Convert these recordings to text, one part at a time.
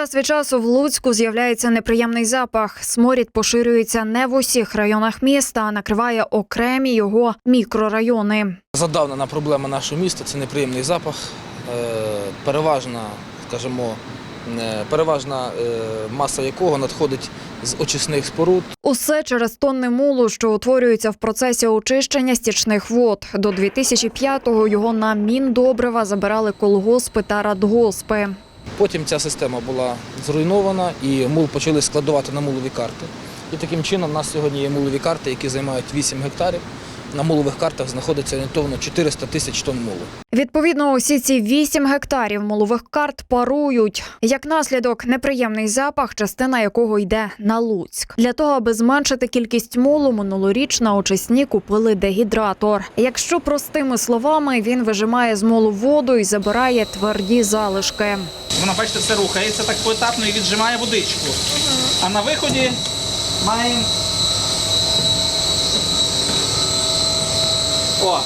Час від часу в Луцьку з'являється неприємний запах. Сморід поширюється не в усіх районах міста, а накриває окремі його мікрорайони. Задавнена проблема нашого міста це неприємний запах. Е, Переважна, скажімо, е, переважна е, маса якого надходить з очисних споруд. Усе через тонни мулу, що утворюються в процесі очищення стічних вод. До 2005-го його на міндобрива забирали колгоспи та радгоспи. Потім ця система була зруйнована і мул почали складувати на мулові карти. І таким чином у нас сьогодні є мулові карти, які займають 8 гектарів. На мулових картах знаходиться орієнтовно 400 тисяч тонн мулу. Відповідно, усі ці 8 гектарів мулових карт парують. Як наслідок, неприємний запах, частина якого йде на Луцьк. Для того, аби зменшити кількість мулу, минулоріч на очисні купили дегідратор. Якщо простими словами, він вижимає з мулу воду і забирає тверді залишки. Воно, бачите, все рухається так поетапно і віджимає водичку. А на виході маємо. О,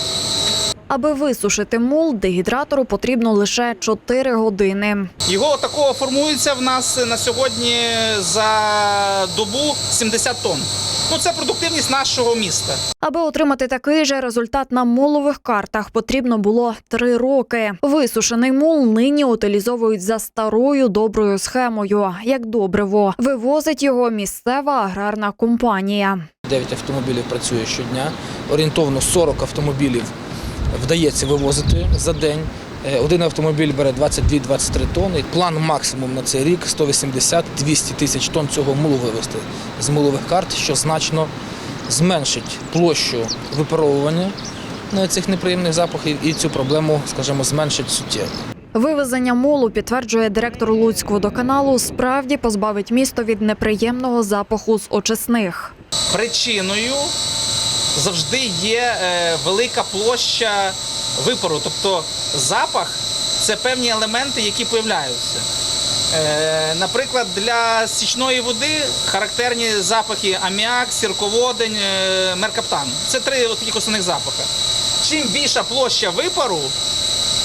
Аби висушити мул, дегідратору потрібно лише 4 години. його такого формується в нас на сьогодні за добу 70 тонн. Ну, це продуктивність нашого міста. Аби отримати такий же результат на мулових картах, потрібно було три роки. Висушений мул нині утилізовують за старою доброю схемою, як добриво. Вивозить його місцева аграрна компанія. 9 автомобілів працює щодня. Орієнтовно 40 автомобілів вдається вивозити за день. Е, Один автомобіль бере 22-23 тонни. План максимум на цей рік 180-200 тисяч тонн цього мулу вивезти з мулових карт, що значно зменшить площу випаровування цих неприємних запахів і цю проблему, скажімо, зменшить суттєво. Вивезення мулу, підтверджує директор Луцькводоканалу, справді позбавить місто від неприємного запаху з очисних. Причиною завжди є е, велика площа випару. Тобто запах це певні елементи, які появляються. Е, Наприклад, для стічної води характерні запахи аміак, сірководень, е, меркаптан. Це три таких основних запахи. Чим більша площа випару,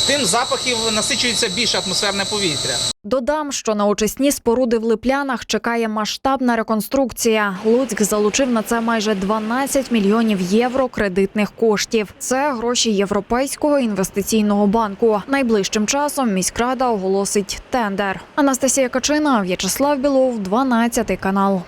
тим запахів насичується більше атмосферне повітря. Додам, що на очисні споруди в Липлянах чекає масштабна реконструкція. Луцьк залучив на це майже 12 мільйонів євро кредитних коштів. Це гроші Європейського інвестиційного банку. Найближчим часом міськрада оголосить тендер. Анастасія Качина, В'ячеслав Білов, 12 канал.